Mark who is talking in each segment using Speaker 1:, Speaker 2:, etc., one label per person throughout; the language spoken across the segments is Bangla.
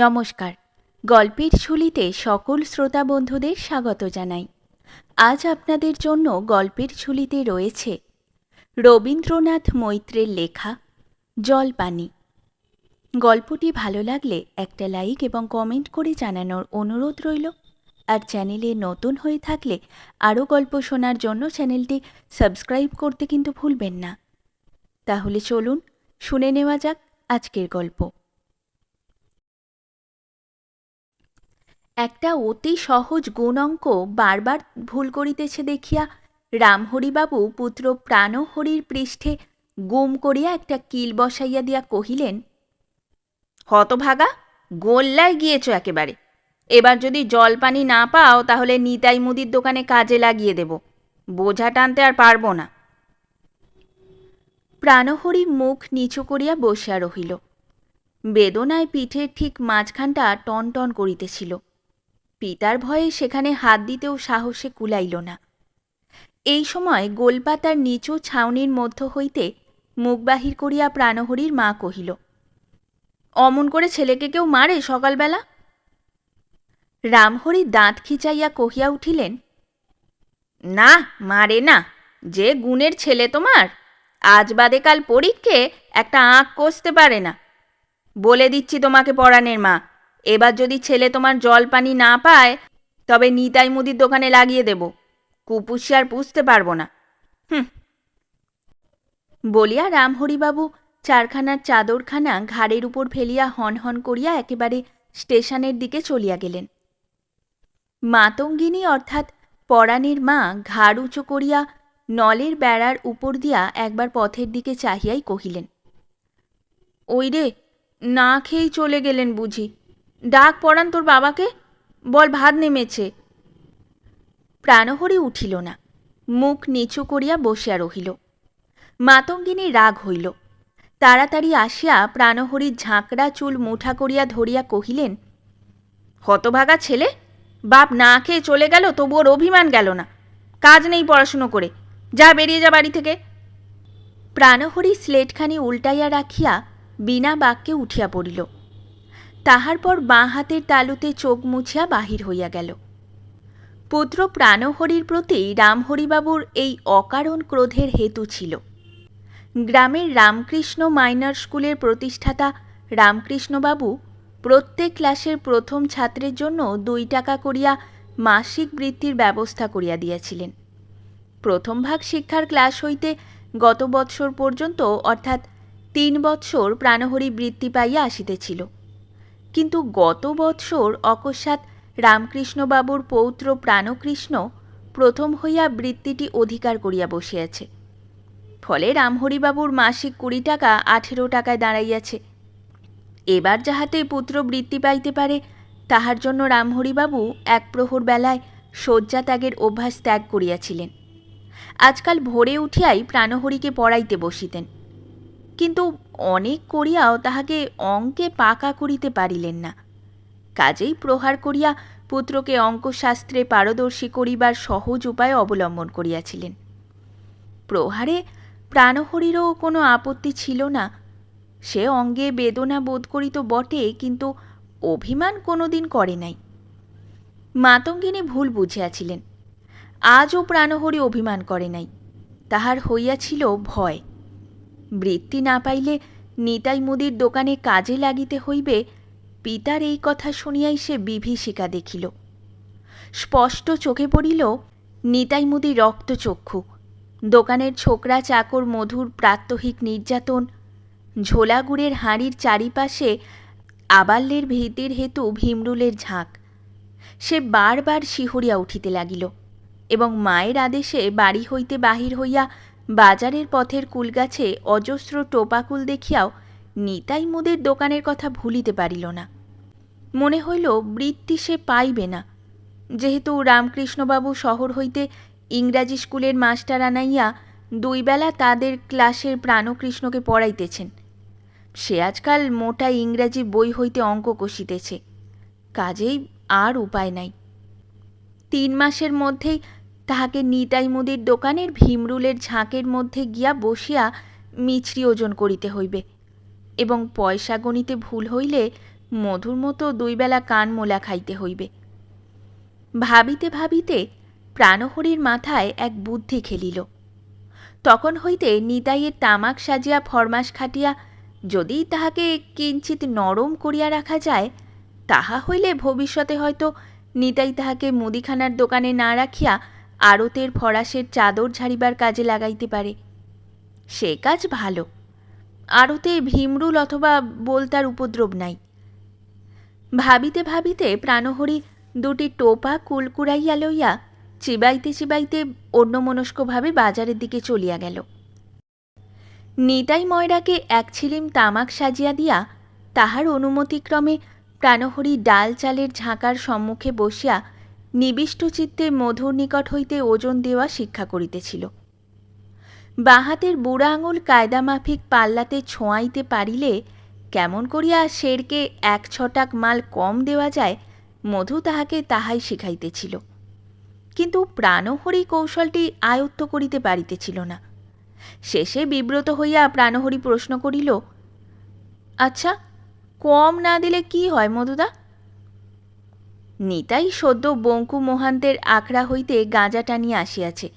Speaker 1: নমস্কার। গল্পের ঝুলিতে সকল শ্রোতা বন্ধুদের স্বাগত জানাই। আজ আপনাদের জন্য গল্পের ঝুলিতে রয়েছে রবীন্দ্রনাথ মৈত্রের লেখা জলপানি। গল্পটি ভালো লাগলে একটা লাইক এবং কমেন্ট করে জানানোর অনুরোধ রইল। আর চ্যানেলে নতুন হয়ে থাকলে আরও গল্প শোনার জন্য চ্যানেলটি সাবস্ক্রাইব করতে কিন্তু ভুলবেন না। তাহলে চলুন শুনে নেওয়া যাক আজকের গল্প। একটা অতি সহজ গুণ অঙ্ক বারবার ভুল করিতেছে দেখিয়া রামহরিবাবু পুত্র প্রাণহরির পৃষ্ঠে গুম করিয়া একটা কিল বসাইয়া দিয়া কহিলেন, হতভাগা, গোল্লায় গিয়েছ একেবারে। এবার যদি জল পানি না পাও, তাহলে নিতাই মুদির দোকানে কাজে লাগিয়ে দেব। বোঝা টানতে আর পারব না। প্রাণহরি মুখ নিচু করিয়া বসিয়া রহিল। বেদনায় পিঠের ঠিক মাঝখানটা টন টন করিতেছিল। পিতার ভয়ে সেখানে হাত দিতেও সাহসে কুলাইল না। এই সময় গোলপাতার নিচু ছাউনির মধ্য হইতে মুখ বাহির করিয়া প্রাণহরির মা কহিল, অমন করে ছেলেকে কেউ মারে সকালবেলা? রামহরি দাঁত খিচাইয়া কহিয়া উঠিলেন, না, মারে না, যে গুণের ছেলে তোমার, আজ বাদে কাল পরীক্ষে একটা আঁক কষতে পারে না। বলে দিচ্ছি তোমাকে পড়ানের মা এবার যদি ছেলে তোমার জল পানি না পায়, তবে নিতাই মুদির দোকানে লাগিয়ে দেব। কুপুষি আর পুষতে পারব না। হুম। বলিয়া রামহরিবাবু চারখানার চাদরখানা ঘাড়ের উপর ফেলিয়া হন হন করিয়া একেবারে স্টেশনের দিকে চলিয়া গেলেন। মাতঙ্গিনী অর্থাৎ পরাণের মা ঘাড় উঁচু করিয়া নলের বেড়ার উপর দিয়া একবার পথের দিকে চাহিয়াই কহিলেন, ওই রে, না খেয়েই চলে গেলেন বুঝি? ডাক পড়ান তোর বাবাকে? বল, ভাত নেমেছে। প্রাণহরি উঠিল না, মুখ নিচু করিয়া বসিয়া রহিল। মাতঙ্গিনী রাগ হইল। তাড়াতাড়ি আসিয়া প্রাণহরির ঝাঁকড়া চুল মুঠা করিয়া ধরিয়া কহিলেন, হতভাগা ছেলে, বাপ না খেয়ে চলে গেল, তবু ওর অভিমান গেল না। কাজ নেই পড়াশুনো করে। যা বেরিয়ে যা বাড়ি থেকে। প্রাণহরি স্লেটখানি উল্টাইয়া রাখিয়া বিনা বাক্যে উঠিয়া পড়িল। তাহার পর বাঁ হাতের তালুতে চোখ মুছিয়া বাহির হইয়া গেল। পুত্র প্রাণহরির প্রতি রামহরিবাবুর এই অকারণ ক্রোধের হেতু ছিল। গ্রামের রামকৃষ্ণ মাইনর স্কুলের প্রতিষ্ঠাতা রামকৃষ্ণবাবু প্রত্যেক ক্লাসের প্রথম ছাত্রের জন্য দুই টাকা করিয়া মাসিক বৃত্তির ব্যবস্থা করিয়া দিয়াছিলেন। প্রথম ভাগ শিক্ষার ক্লাস হইতে গত বৎসর পর্যন্ত অর্থাৎ তিন বৎসর প্রাণহরি বৃত্তি পাইয়া আসিতেছিল। কিন্তু গত বৎসর অকস্মাৎ রামকৃষ্ণবাবুর পৌত্র প্রাণকৃষ্ণ প্রথম হইয়া বৃত্তিটি অধিকার করিয়া বসিয়াছে। ফলে রামহরিবাবুর মাসিক কুড়ি টাকা আঠেরো টাকায় দাঁড়াইয়াছে। এবার যাহাতে পুত্র বৃত্তি পাইতে পারে, তাহার জন্য রামহরিবাবু এক প্রহর বেলায় শয্যা ত্যাগের অভ্যাস ত্যাগ করিয়াছিলেন। আজকাল ভোরে উঠিয়াই প্রাণহরিকে পড়াইতে বসিতেন। কিন্তু অনেক করিয়াও তাহাকে অঙ্কে পাকা করিতে পারিলেন না। কাজেই প্রহার করিয়া পুত্রকে অঙ্কশাস্ত্রে পারদর্শী করিবার সহজ উপায় অবলম্বন করিয়াছিলেন। প্রহারে প্রাণহরিরও কোনো আপত্তি ছিল না। সে অঙ্গে বেদনা বোধ করিত বটে, কিন্তু অভিমান কোনোদিন করে নাই। মাতঙ্গিনী ভুল বুঝিয়াছিলেন। আজও প্রাণহরি অভিমান করে নাই। তাহার হইয়াছিল ভয়। বৃত্তি না পাইলে নিতাই মুদির দোকানে কাজে লাগিতে হইবে, পিতার এই কথা শুনিয়াই সে বিভীষিকা দেখিল। স্পষ্ট চোখে পড়িল, নিতাই মুদি রক্তচক্ষু দোকানের ছোকরা চাকর মধুর প্রাত্যহিক নির্যাতন ঝোলাগুড়ের হাঁড়ির চারিপাশে আবাল্যের ভীতির হেতু ভীমরুলের ঝাঁক। সে বারবার শিহরিয়া উঠিতে লাগিল এবং মায়ের আদেশে বাড়ি হইতে বাহির হইয়া বাজারের পথের কুলগাছে অজস্র টোপাকুল দেখিয়াও নিতাই মুদের দোকানের কথা ভুলিতে পারিল না। মনে হইল বৃত্তি সে পাইবে না। যেহেতু রামকৃষ্ণবাবু শহর হইতে ইংরাজি স্কুলের মাস্টার আনাইয়া দুইবেলা তাদের ক্লাসের প্রাণকৃষ্ণকে পড়াইতেছেন। সে আজকাল মোটা ইংরাজি বই হইতে অঙ্ক কষিতেছে। কাজেই আর উপায় নাই। তিন মাসের মধ্যেই তাহাকে নিতাই মুদির দোকানের ভীমরুলের ঝাঁকের মধ্যে গিয়া বসিয়া মিছরি ওজন করিতে হইবে এবং পয়সা গণিতে ভুল হইলে মধুর মতো দুইবেলা কান মোলা খাইতে হইবে। ভাবিতে ভাবিতে প্রাণহরির মাথায় এক বুদ্ধি খেলিল। তখন হইতে নিতাইয়ের তামাক সাজিয়া ফরমাস খাটিয়া যদি তাহাকে কিঞ্চিত নরম করিয়া রাখা যায়, তাহা হইলে ভবিষ্যতে হয়তো নিতাই তাহাকে মুদিখানার দোকানে না রাখিয়া আড়তের ফরাসের চাদর ঝাড়িবার কাজে লাগাইতে পারে। সে কাজ ভালো। আড়তে ভীমরুল অথবা বলতার উপদ্রব নাই। ভাবিতে ভাবিতে প্রাণহরি দুটি টোপা কুলকুড়াইয়া লইয়া চিবাইতে চিবাইতে অন্যমনস্কভাবে বাজারের দিকে চলিয়া গেল। নিতাই ময়রাকে এক ছিলিম তামাক সাজিয়া দিয়া তাহার অনুমতিক্রমে প্রাণহরি ডাল চালের ঝাঁকার সম্মুখে বসিয়া নিবিষ্ট চিত্তে মধুর নিকট হইতে ওজন দেওয়া শিক্ষা করিতেছিল। বাহাতের বুড়া আঙুল কায়দামাফিক পাল্লাতে ছোঁয়াইতে পারিলে কেমন করিয়া শেরকে এক ছটাক মাল কম দেওয়া যায়, মধু তাহাকে তাহাই শিখাইতেছিল। কিন্তু প্রাণহরি কৌশলটি আয়ত্ত করিতে পারিতেছিল না। শেষে বিব্রত হইয়া প্রাণহরি প্রশ্ন করিল আচ্ছা কম না দিলে কি হয় মধুদা? নিতাই সদ্য বঙ্কু মোহান্তের আখড়া হইতে গাঁজা টানিয়া আসিয়াছে।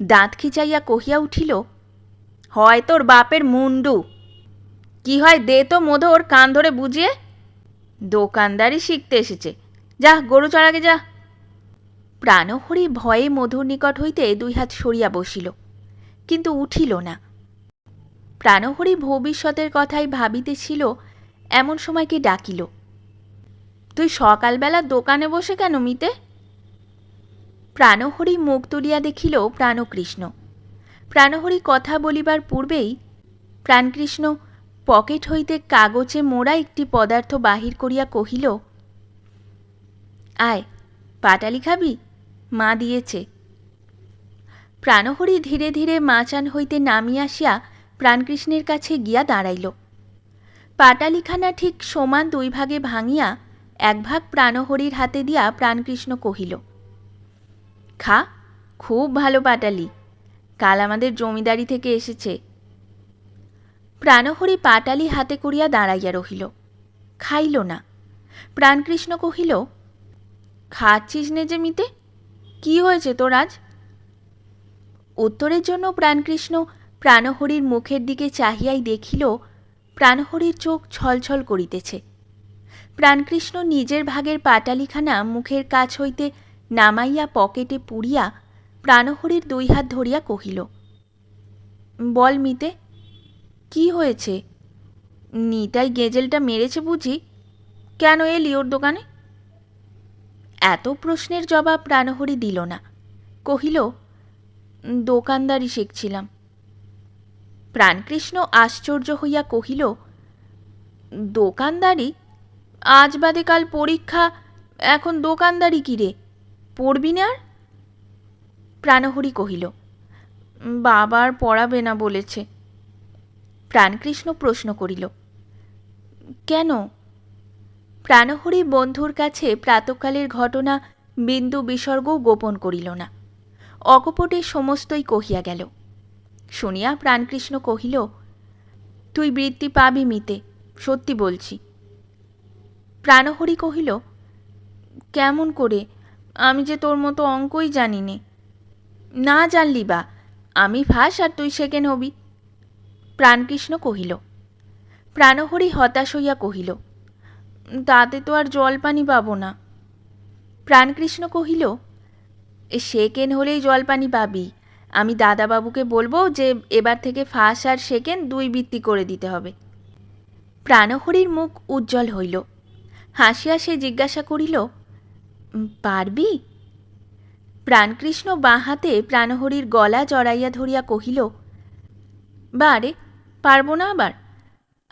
Speaker 1: দাঁত খিচাইয়া কহিয়া উঠিল, হয় তোর বাপের মুন্ডু। কি হয় দে তো মধু ওর কান ধরে বুঝিয়ে। দোকানদারি শিখতে এসেছে। যা, গরু চড়াকে যা। প্রাণহরি ভয়ে মধুর নিকট হইতে দুই হাত সরিয়া বসিল, কিন্তু উঠিল না। প্রাণহরি ভবিষ্যতের কথাই ভাবিতেছিল, এমন সময় কি ডাকিল তুই সকালবেলা দোকানে বসে কেন মিতে? প্রাণহরি মুখ তুলিয়া দেখিল প্রাণকৃষ্ণ। প্রাণহরি কথা বলিবার পূর্বেই প্রাণকৃষ্ণ পকেট হইতে কাগজে মোড়া একটি পদার্থ বাহির করিয়া কহিল, আয়, পাটালি খাবি? মা দিয়েছে। প্রাণহরি ধীরে ধীরে মাচান হইতে নামিয়া আসিয়া প্রাণকৃষ্ণের কাছে গিয়া দাঁড়াইল। পাটালিখানা ঠিক সমান দুই ভাগে ভাঙিয়া এক ভাগ প্রাণহরির হাতে দিয়া প্রাণকৃষ্ণ কহিল, খা, খুব ভালো পাটালি। কাল আমাদের জমিদারি থেকে এসেছে। প্রাণহরি পাটালি হাতে করিয়া দাঁড়াইয়া রহিল, খাইল না। প্রাণকৃষ্ণ কহিল, খাচ্ছিস নে যে মিতে কি হয়েছে তোর আজ? উত্তরের জন্য প্রাণকৃষ্ণ প্রাণহরির মুখের দিকে চাহিয়াই দেখিল, প্রাণহরির চোখ ছলছল করিতেছে। প্রাণকৃষ্ণ নিজের ভাগের পাটালিখানা মুখের কাছ হইতে নামাইয়া পকেটে পুড়িয়া প্রাণহরির দুই হাত ধরিয়া কহিল, বল মিতে, কি হয়েছে? নিতাই গেজেলটা মেরেছে বুঝি? কেন এলি ওর দোকানে? এত প্রশ্নের জবাব প্রাণহরি দিল না। কহিল দোকানদারি শিখছিলাম। প্রাণকৃষ্ণ আশ্চর্য হইয়া কহিল দোকানদারি আজ বাদে কাল পরীক্ষা, এখন দোকানদারি কি রে? পড়বি না আর? প্রাণহরি কহিল, বাবার পড়াবে না বলেছে। প্রাণকৃষ্ণ প্রশ্ন করিল, কেন? প্রাণহরি বন্ধুর কাছে প্রাতকালের ঘটনা বিন্দু বিসর্গও গোপন করিল না। অকপটে সমস্তই কহিয়া গেল। শুনিয়া প্রাণকৃষ্ণ কহিল, তুই বৃত্তি পাবি মিতে, সত্যি বলছি। প্রাণহরি কহিল, কেমন করে? আমি যে তোর মতো অঙ্কই জানি নে না জানলি বা, আমি ফাঁস আর তুই সেকেন্ড হবি। প্রাণকৃষ্ণ কহিল, প্রাণহরি হতাশ হইয়া কহিল, তাতে তো আর জল পানি পাবো না। প্রাণকৃষ্ণ কহিল সেকেন্ড হলেই জল পানি পাবি। আমি দাদাবাবুকে বলব যে, এবার থেকে ফাঁস আর সেকেন্ড দুই বৃত্তি করে দিতে হবে। প্রাণহরির মুখ উজ্জ্বল হইল। হাসিয়া সে জিজ্ঞাসা করিল, পারবি? প্রাণকৃষ্ণ বাঁ হাতে প্রাণহরির গলা জড়াইয়া ধরিয়া কহিল বারে পারব না আবার।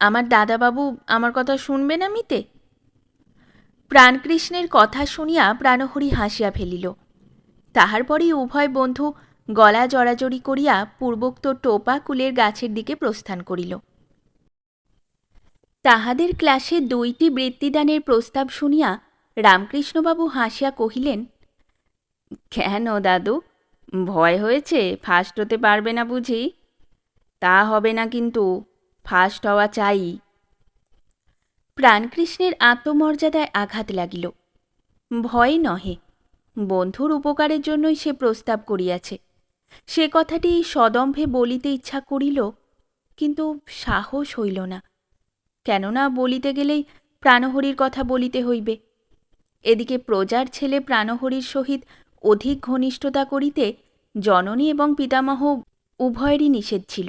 Speaker 1: আমার দাদাবাবু আমার কথা শুনবে না মিতে? প্রাণকৃষ্ণের কথা শুনিয়া প্রাণহরি হাসিয়া ফেলিল। তাহার পরেই উভয় বন্ধু গলা জড়াজড়ি করিয়া পূর্বোক্ত টোপা কুলের গাছের দিকে প্রস্থান করিল। তাহাদের ক্লাসে দুইটি বৃত্তিদানের প্রস্তাব শুনিয়া রামকৃষ্ণবাবু হাসিয়া কহিলেন, কেন দাদু? ভয় হয়েছে ফার্স্ট হতে পারবে না বুঝি। তা হবে না কিন্তু ফার্স্ট হওয়া চাই প্রাণকৃষ্ণের আত্মমর্যাদায় আঘাত লাগিল। ভয় নহে, বন্ধুর উপকারের জন্যই সে প্রস্তাব করিয়াছে। সে কথাটি সদম্ভে বলিতে ইচ্ছা করিল, কিন্তু সাহস হইল না। কেননা বলিতে গেলেই প্রাণহরির কথা বলিতে হইবে। এদিকে প্রজার ছেলে প্রাণহরির সহিত অধিক ঘনিষ্ঠতা করিতে জননী এবং পিতামহ উভয়েরই নিষেধ ছিল।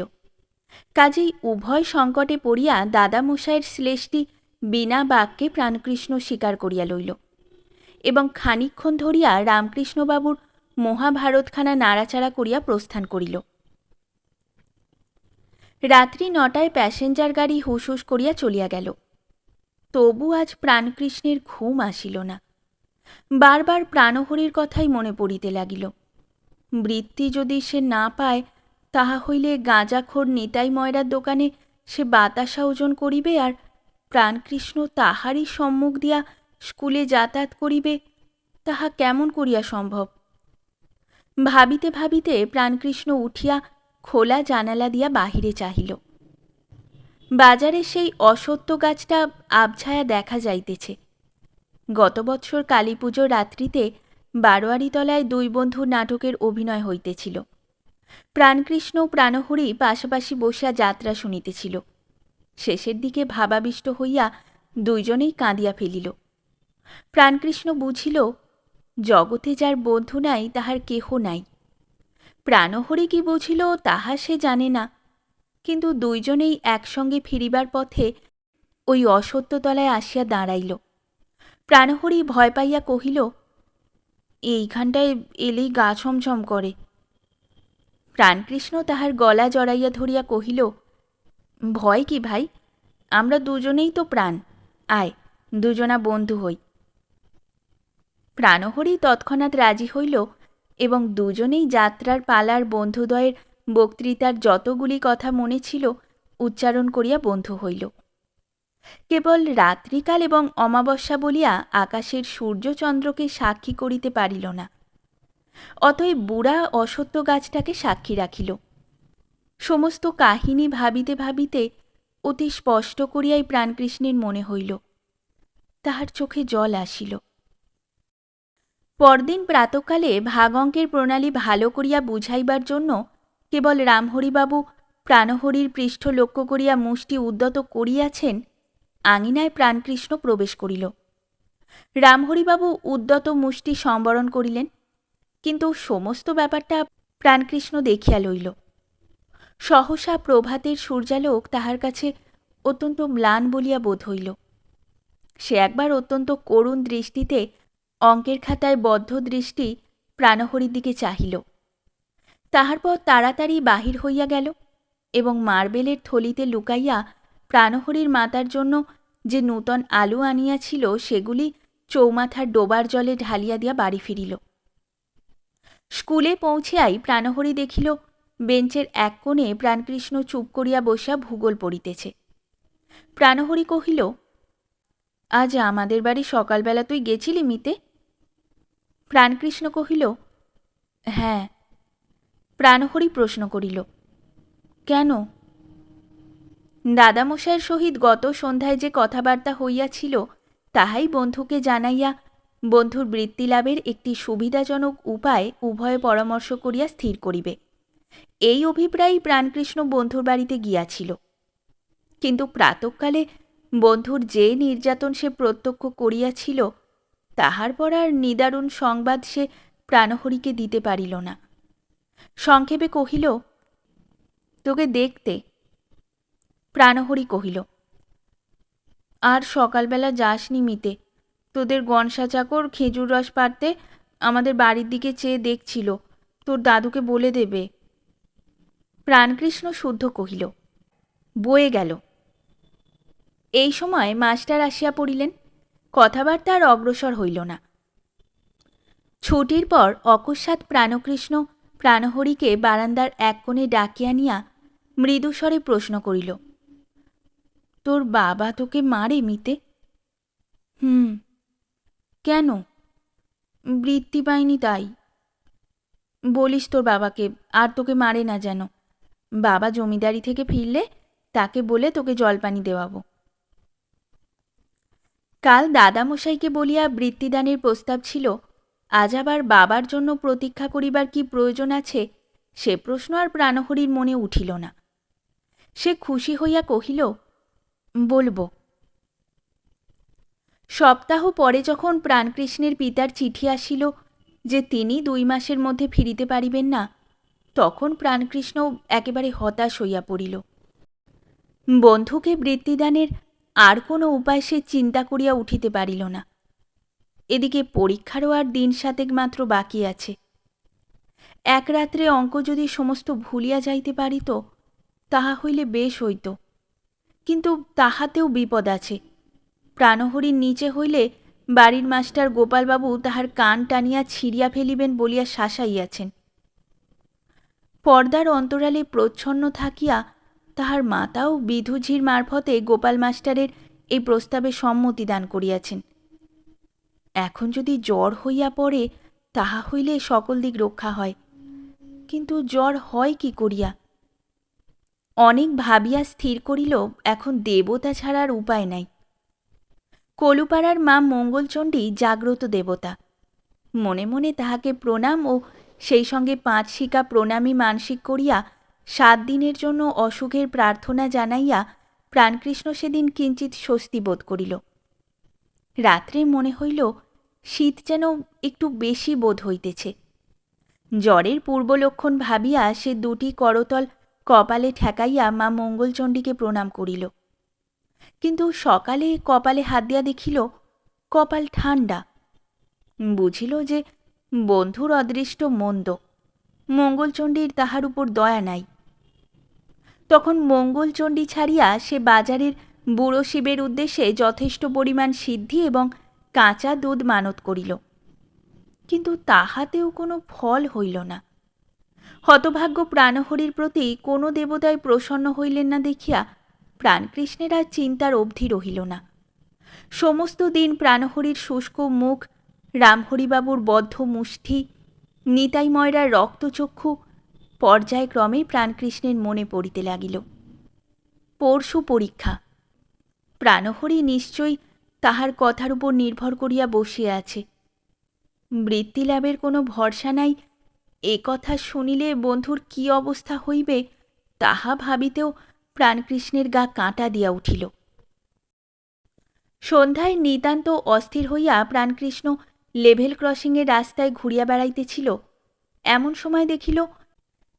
Speaker 1: কাজেই উভয় সংকটে পড়িয়া দাদামশাইয়ের শ্লেষটি বিনা বাক্যে প্রাণকৃষ্ণ স্বীকার করিয়া লইল এবং খানিক্ষণ ধরিয়া রামকৃষ্ণবাবুর মহাভারতখানা নাড়াচাড়া করিয়া প্রস্থান করিল। রাত্রি নটায় প্যাসেঞ্জার গাড়ি হুস হুস করিয়া চলিয়া গেল। তবু আজ প্রাণকৃষ্ণের ঘুম আসিল না। বারবার প্রাণহরির কথাই মনে পড়িতে লাগিল। বৃত্তি যদি সে না পায়, তাহা হইলে গাঁজাখোর নিতাই ময়রার দোকানে সে বাতাসা ওজন করিবে আর প্রাণকৃষ্ণ তাহারই সম্মুখ দিয়া স্কুলে যাতায়াত করিবে, তাহা কেমন করিয়া সম্ভব? ভাবিতে ভাবিতে প্রাণকৃষ্ণ উঠিয়া খোলা জানালা দিয়া বাহিরে চাহিল। বাজারে সেই অসত্য গাছটা আবছায়া দেখা যাইতেছে। গত বৎসর কালী পুজোর রাত্রিতে বারোয়ারিতলায় দুই বন্ধু নাটকের অভিনয় হইতেছিল। প্রাণকৃষ্ণ প্রাণহরি পাশাপাশি বসিয়া যাত্রা শুনিতেছিল। শেষের দিকে ভাবাবিষ্ট হইয়া দুইজনেই কাঁদিয়া ফেলিল। প্রাণকৃষ্ণ বুঝিল, জগতে যার বন্ধু নাই, তাহার কেহ নাই। প্রাণহরি কি বুঝিল তাহা সে জানে না। কিন্তু দুইজনেই একসঙ্গে ফিরিবার পথে ওই অসত্যতলায় আসিয়া দাঁড়াইল। প্রাণহরি ভয় পাইয়া কহিল, এইখানটায় এলেই গা ছমছম করে। প্রাণকৃষ্ণ তাহার গলা জড়াইয়া ধরিয়া কহিল, ভয় কি ভাই? আমরা দুজনেই তো প্রাণ। আয়, দুজনা বন্ধু হই। প্রাণহরি তৎক্ষণাৎ রাজি হইল এবং দুজনেই যাত্রার পালার বন্ধুদ্বয়ের বক্তৃতার যতগুলি কথা মনে ছিল উচ্চারণ করিয়া বন্ধু হইল। কেবল রাত্রিকাল এবং অমাবস্যা বলিয়া আকাশের সূর্যচন্দ্রকে সাক্ষী করিতে পারিল না। অতএব বুড়া অসত্য গাছটাকে সাক্ষী রাখিল। সমস্ত কাহিনী ভাবিতে ভাবিতে অতি স্পষ্ট করিয়াই প্রাণকৃষ্ণের মনে হইল, তাহার চোখে জল আসিল। পরদিন প্রাতকালে ভাগঙ্কের প্রণালী ভালো করিয়া বুঝাইবার জন্য কেবল রামহরিবাবু প্রাণহরির পৃষ্ঠ লক্ষ্য করিয়া মুষ্টি উদ্যত করিয়াছেন, আঙিনায় প্রাণকৃষ্ণ প্রবেশ করিল। রামহরিবাবু উদ্যত মুষ্টি সম্বরণ করিলেন, কিন্তু সমস্ত ব্যাপারটা প্রাণকৃষ্ণ দেখিয়া লইল। সহসা প্রভাতের সূর্যালোক তাহার কাছে অত্যন্ত ম্লান বলিয়া বোধ হইল। সে একবার অত্যন্ত করুণ দৃষ্টিতে অঙ্কের খাতায় বদ্ধ দৃষ্টি প্রাণহরীর দিকে চাহিল। তাহার পর তাড়াতাড়ি বাহির হইয়া গেল এবং মার্বেলের থলিতে লুকাইয়া প্রাণহরীর মাতার জন্য যে নূতন আলু আনিয়াছিল সেগুলি চৌমাথার ডোবার জলে ঢালিয়া দিয়া বাড়ি ফিরিল। স্কুলে পৌঁছিয়াই প্রাণহরি দেখিল, বেঞ্চের এক কোণে প্রাণকৃষ্ণ চুপ করিয়া বসিয়া ভূগোল পড়িতেছে। প্রাণহরি কহিল, আজ আমাদের বাড়ি সকালবেলা তুই গেছিলি মিতে? প্রাণকৃষ্ণ কহিল হ্যাঁ। প্রাণহরি প্রশ্ন করিল, কেন? দাদামশাইয়ের সহিত গত সন্ধ্যায় যে কথাবার্তা হইয়াছিল, তাহাই বন্ধুকে জানাইয়া বন্ধুর বৃত্তিলাভের একটি সুবিধাজনক উপায় উভয়ে পরামর্শ করিয়া স্থির করিবে। এই অভিপ্রায়ই প্রাণকৃষ্ণ বন্ধুর বাড়িতে গিয়াছিল। কিন্তু প্রাতকালে বন্ধুর যে নির্যাতন সে প্রত্যক্ষ করিয়াছিল তাহার পর আর নিদারুণ সংবাদ সে প্রাণহরিকে দিতে পারিল না। সংক্ষেপে কহিল, তোকে দেখতে, প্রাণহরি কহিল, আর সকালবেলা যাস নিমিতে তোদের গনসা চাকর খেজুর রস পাড়তে আমাদের বাড়ির দিকে চেয়ে দেখছিল। তোর দাদুকে বলে দেবে। প্রাণকৃষ্ণ শুদ্ধ কহিল, বয়ে গেল। এই সময় মাস্টার আসিয়া পড়িলেন? কথাবার্তা আর অগ্রসর হইল না। ছুটির পর অকস্মাৎ প্রাণকৃষ্ণ প্রাণহরিকে বারান্দার এক কোণে ডাকিয়া নিয়া মৃদুস্বরে প্রশ্ন করিল, তোর বাবা তোকে মারে মিতে? হুম। কেন? বৃত্তি পাইনি তাই। বলিস তোর বাবাকে, আর তোকে মারে না যেন। বাবা জমিদারি থেকে ফিরলে তাকে বলে তোকে জলপানি দেওয়াবো। কাল দাদামশাইকে বলিয়া বৃত্তিদানের প্রস্তাব ছিল, আজ আবার বাবার জন্য প্রতীক্ষা করিবার কি প্রয়োজন আছে, সে প্রশ্ন আর প্রাণহরীর মনে উঠিল না। সে খুশি হইয়া কহিল, বলব। সপ্তাহ পরে যখন প্রাণকৃষ্ণের পিতার চিঠি আসিল যে তিনি দুই মাসের মধ্যে ফিরিতে পারিবেন না, তখন প্রাণকৃষ্ণ একেবারে হতাশ হইয়া পড়িল। বন্ধুকে বৃত্তিদানের আর কোনো উপায় সে চিন্তা করিয়া উঠিতে পারিল না। এদিকে পরীক্ষারও আর দিন সাতেক মাত্র বাকি আছে। এক রাত্রে অঙ্ক যদি সমস্ত ভুলিয়া যাইতে পারিত, তাহা হইলে বেশ হইত। কিন্তু তাহাতেও বিপদ আছে। প্রাণহরীর নিচে হইলে বাড়ির মাস্টার গোপালবাবু তাহার কান টানিয়া ছিঁড়িয়া ফেলিবেন বলিয়া শাসাইয়াছেন। পর্দার অন্তরালে প্রচ্ছন্ন থাকিয়া তাহার মাতাও বিধুঝির মারফতে গোপাল মাস্টারের এই প্রস্তাবে সম্মতি দান করিয়াছেন। এখন যদি জ্বর হইয়া পড়ে, তাহা হইলে সকল দিক রক্ষা হয়। কিন্তু জ্বর হয় কি করিয়া? অনেক ভাবিয়া স্থির করিল, এখন দেবতা ছাড়ার উপায় নাই। কলুপাড়ার মা মঙ্গলচণ্ডী জাগ্রত দেবতা। মনে মনে তাহাকে প্রণাম ও সেই সঙ্গে পাঁচ শিকা প্রণামী মানসিক করিয়া সাত দিনের জন্য অসুখের প্রার্থনা জানাইয়া প্রাণকৃষ্ণ সেদিন কিঞ্চিত স্বস্তি বোধ করিল। রাত্রে মনে হইল, শীত যেন একটু বেশি বোধ হইতেছে। জ্বরের পূর্বলক্ষণ ভাবিয়া সে দুটি করতল কপালে ঠেকাইয়া মা মঙ্গলচণ্ডীকে প্রণাম করিল। কিন্তু সকালে কপালে হাত দিয়া দেখিল, কপাল ঠান্ডা বুঝিল যে বন্ধুর অদৃষ্ট মন্দ। মঙ্গলচণ্ডীর তাহার উপর দয়া নাই। তখন মঙ্গলচণ্ডী ছাড়িয়া সে বাজারের বুড়ো শিবের উদ্দেশ্যে যথেষ্ট পরিমাণ সিদ্ধি এবং কাঁচা দুধ মানত করিল। কিন্তু তাহাতেও কোনো ফল হইল না। হতভাগ্য প্রাণহরির প্রতি কোনো দেবতায় প্রসন্ন হইলেন না দেখিয়া প্রাণকৃষ্ণের আর চিন্তার অবধি রহিল না। সমস্ত দিন প্রাণহরির শুষ্ক মুখ, রামহরিবাবুর বদ্ধ মুষ্টি, নিতাই ময়রার রক্তচক্ষু পর্যায়ক্রমে প্রাণকৃষ্ণের মনে পড়িতে লাগিল। পরশু পরীক্ষা। প্রাণহরি নিশ্চয়ই তাহার কথার উপর নির্ভর করিয়া বসিয়া আছে। বৃত্তি লাভের কোনো ভরসা নাই। এ কথা শুনিলে বন্ধুর কি অবস্থা হইবে, তাহা ভাবিতেও প্রাণকৃষ্ণের গা কাঁটা দিয়া উঠিল। সন্ধ্যায় নিতান্ত অস্থির হইয়া প্রাণকৃষ্ণ লেভেল ক্রসিংয়ের রাস্তায় ঘুরিয়া বেড়াইতেছিল। এমন সময় দেখিল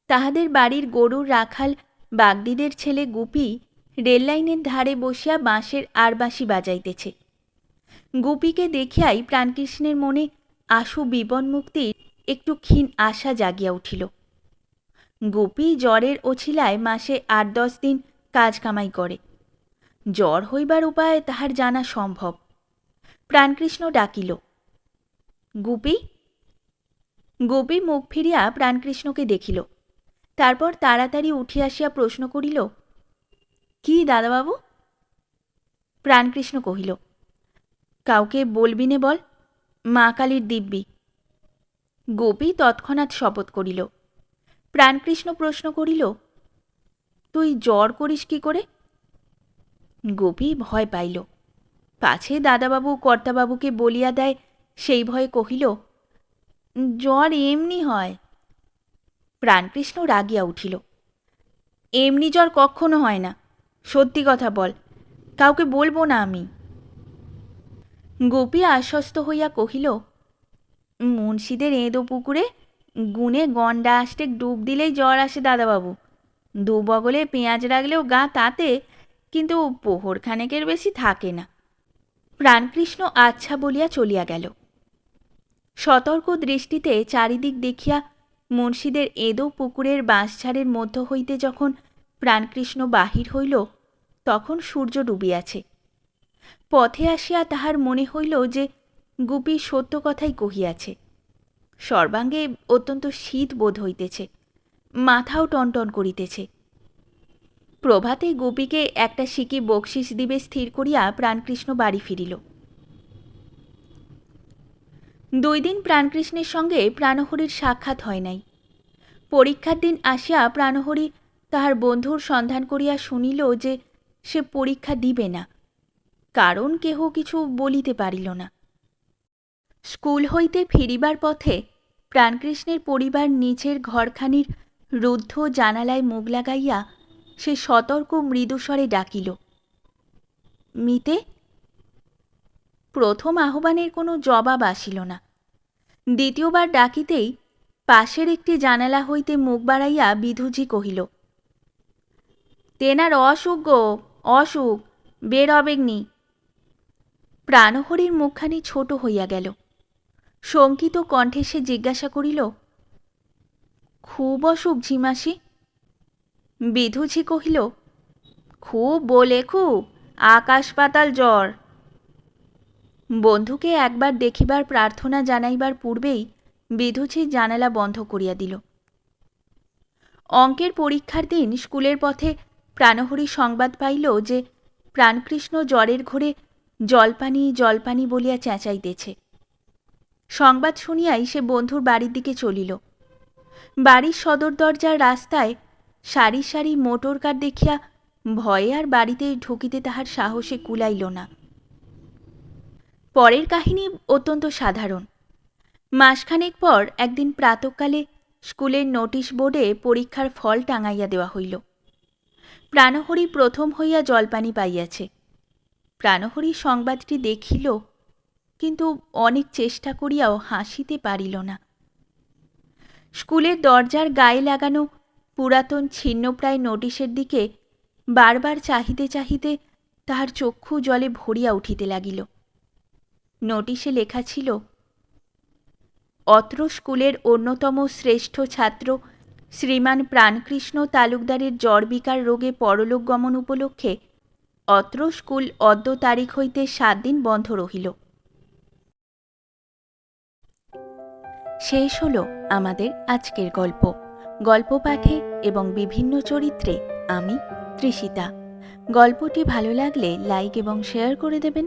Speaker 1: তাহাদের বাড়ির গরুর রাখাল বাগদিদের ছেলে গুপি রেললাইনের ধারে বসিয়া বাঁশের আরবাঁশি বাজাইতেছে। গুপিকে দেখিয়াই প্রাণকৃষ্ণের মনে আশু বিপন মুক্তির একটু ক্ষীণ আশা জাগিয়া উঠিল। গুপি জ্বরের ওছিলায় মাসে আট দশ দিন কাজ কামাই করে। জ্বর হইবার উপায় তাহার জানা সম্ভব। প্রাণকৃষ্ণ ডাকিল, গুপি? গোপী মুখ ফিরিয়া প্রাণকৃষ্ণকে দেখিল। তারপর তাড়াতাড়ি উঠি আসিয়া প্রশ্ন করিল, কি দাদাবাবু? প্রাণকৃষ্ণ কহিল, কাউকে বলবি নে বল, মা কালীর দিব্যি। গোপী তৎক্ষণাৎ শপথ করিল। প্রাণকৃষ্ণ প্রশ্ন করিল, তুই জ্বর করিস কি করে? গোপী ভয় পাইল। পাছে দাদাবাবু কর্তাবাবুকে বলিয়া দেয়, সেই ভয়ে কহিল, জ্বর এমনি হয় প্রাণকৃষ্ণ রাগিয়া উঠিল। এমনি জ্বর কখনো হয় না। সত্যি কথা বল, কাউকে বলব না আমি? গোপী আশ্বস্ত হইয়া কহিল, মুন্সিদের এঁদো পুকুরে গুনে গন্ডা আসতে ডুব দিলেই জ্বর আসে দাদাবাবু। দু বগলে পেঁয়াজ রাখলেও গা তাতে, কিন্তু পোহর খানেকের বেশি থাকে না। প্রাণকৃষ্ণ আচ্ছা বলিয়া চলিয়া গেল। সতর্ক দৃষ্টিতে চারিদিক দেখিয়া মুন্সিদের এদো পুকুরের বাঁশঝাড়ের মধ্য হইতে যখন প্রাণকৃষ্ণ বাহির হইল, তখন সূর্য ডুবিয়াছে। পথে আসিয়া তাহার মনে হইল যে গুপি সত্য কথাই কহিয়াছে। সর্বাঙ্গে অত্যন্ত শীত বোধ হইতেছে, মাথাও টনটন করিতেছে। প্রভাতে গোপীকে একটা সিকি বকশিস দিবে স্থির করিয়া প্রাণকৃষ্ণ বাড়ি ফিরিল। দুই দিন প্রাণকৃষ্ণের সঙ্গে প্রাণহরির সাক্ষাৎ হয় নাই। পরীক্ষার দিন আসিয়া প্রাণহরি তাহার বন্ধুর সন্ধান করিয়া শুনিল যে সে পরীক্ষা দিবে না। কারণ কেহ কিছু বলিতে পারিল না। স্কুল হইতে ফিরিবার পথে প্রাণকৃষ্ণের পরিবার নিচের ঘরখানির রুদ্ধ জানালায় মুখ লাগাইয়া সে সতর্ক মৃদুস্বরে ডাকিল, মিতে, প্রথম আহ্বানের কোনো জবাব আসিল না। দ্বিতীয়বার ডাকিতেই পাশের একটি জানালা হইতে মুখ বাড়াইয়া বিধুজি কহিল, তেনার অসুখ গো, অসুখ, বের হবেগনি প্রাণহরির মুখখানি ছোট হইয়া গেল। শঙ্কিত কণ্ঠে সে জিজ্ঞাসা করিল, খুব অসুখ ঝিমাসি? বিধুজি কহিল, খুব বলে খুব, আকাশ পাতাল জ্বর। বন্ধুকে একবার দেখিবার প্রার্থনা জানাইবার পূর্বেই বিধুজি জানালা বন্ধ করিয়া দিল। অঙ্কের পরীক্ষার দিন স্কুলের পথে প্রাণহরি সংবাদ পাইল যে প্রাণকৃষ্ণ জ্বরের ঘোরে জলপানি জলপানি বলিয়া চেঁচাইতেছে। সংবাদ শুনিয়াই সে বন্ধুর বাড়ির দিকে চলিল। বাড়ির সদর দরজার রাস্তায় সারি সারি মোটর কার দেখিয়া ভয়ে আর বাড়িতে ঢুকিতে তাহার সাহসে কুলাইল না। পরের কাহিনী অত্যন্ত সাধারণ। মাসখানেক পর একদিন প্রাতকালে স্কুলের নোটিশ বোর্ডে পরীক্ষার ফল টাঙাইয়া দেওয়া হইল। প্রাণহরি প্রথম হইয়া জলপানি পাইয়াছে। প্রাণহরি সংবাদটি দেখিল, কিন্তু অনেক চেষ্টা করিয়াও হাসিতে পারিল না। স্কুলের দরজার গায়ে লাগানো পুরাতন ছিন্নপ্রায় নোটিশের দিকে বারবার চাহিতে চাহিতে তাহার চক্ষু জলে ভরিয়া উঠিতে লাগিল। নোটিশে লেখা ছিল, অত্র স্কুলের অন্যতম শ্রেষ্ঠ ছাত্র শ্রীমান প্রাণকৃষ্ণ তালুকদারের জ্বরবিকার রোগে পরলোক গমন উপলক্ষে অত্র স্কুল অদ্য তারিখ হইতে সাত দিন বন্ধ রহিল। শেষ হলো আমাদের আজকের গল্প। গল্প পাঠে এবং বিভিন্ন চরিত্রে আমি তৃষিতা গল্পটি ভালো লাগলে লাইক এবং শেয়ার করে দেবেন।